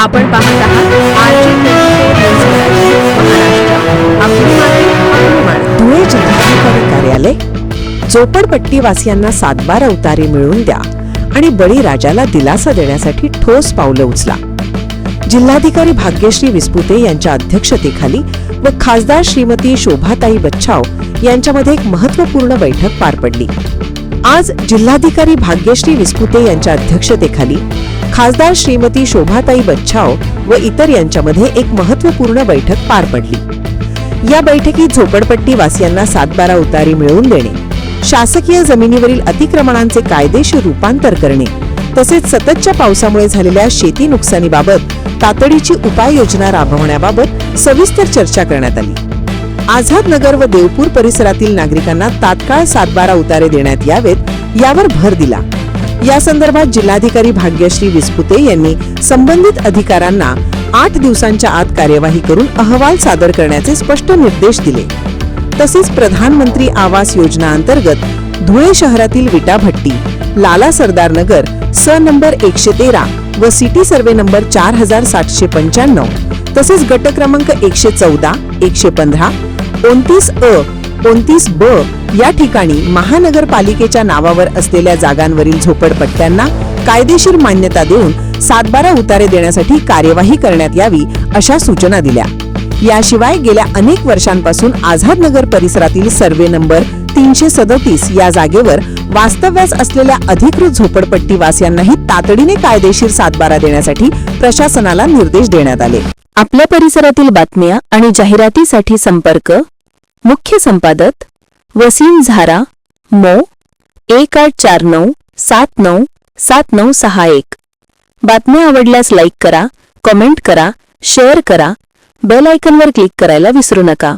आपण पाहत आहात धुळे जिल्हाधिकारी कार्यालय झोपडपट्टी वासियांना सातबारा अवतारी मिळवून द्या आणि बळीराजाला दिलासा देण्यासाठी ठोस पावलं उचला जिल्हाधिकारी भाग्यश्री विस्पुते यांच्या अध्यक्षतेखाली व खासदार श्रीमती शोभाताई बच्छाव यांच्यामध्ये एक महत्त्वपूर्ण बैठक पार पडली आज जिल्हाधिकारी भाग्यश्री विस्पुते यांच्या अध्यक्षतेखाली खासदार श्रीमती शोभाताई बच्छाव व इतर यांच्यामध्ये एक महत्त्वपूर्ण बैठक पार पडली. या बैठकीत झोपडपट्टी वासियांना सातबारा उतारी मिळवून देणे शासकीय जमिनीवरील अतिक्रमणांचे कायदेशीर रूपांतर करणे तसेच सततच्या पावसामुळे झालेल्या शेती नुकसानीबाबत तातडीची उपाययोजना राबवण्याबाबत सविस्तर चर्चा करण्यात आली. आझाद नगर व देवपूर परिसरातील नागरिकांना तात्काळ सातबारा उतारे देण्यात यावेत यावर भर दिला. या संदर्भात जिल्हाधिकारी भाग्यश्री विस्पुते यांनी संबंधित अधिकाऱ्यांना आठ दिवसांच्या आत कार्यवाही करून अहवाल सादर करण्याचे स्पष्ट निर्देश दिले. तसेच प्रधानमंत्री आवास योजना अंतर्गत धुळे शहरातील विटाभट्टी लाला सरदार नगर स नंबर एकशे तेरा व सिटी सर्वे नंबर चार हजार सातशे पंच्याण्णव तसेच गट क्रमांक एकशे चौदा एकशे पंधरा ओनतीस अ एकोणतीस ब या ठिकाणी महानगरपालिकेच्या नावावर असलेल्या जागांवरील झोपडपट्ट्यांना कायदेशीर मान्यता देऊन सातबारा उतारे देण्यासाठी कार्यवाही करण्यात यावी अशा सूचना दिल्या. याशिवाय गेल्या अनेक वर्षांपासून आझाद नगर परिसरातील सर्वे नंबर तीनशे सदतीस या जागेवर वास्तव्यास असलेल्या अधिकृत झोपडपट्टी वासियांनाही तातडीने कायदेशीर सातबारा देण्यासाठी प्रशासनाला निर्देश देण्यात आले. आपल्या परिसरातील बातम्या आणि जाहिरातीसाठी संपर्क मुख्य संपादक वसीम झारा मो. एक आठ चार नऊ सात नऊ सात नऊ सहा एक. बातम्या आवडल्यास लाईक करा कमेंट करा शेअर करा बेल आयकनवर क्लिक करायला विसरू नका.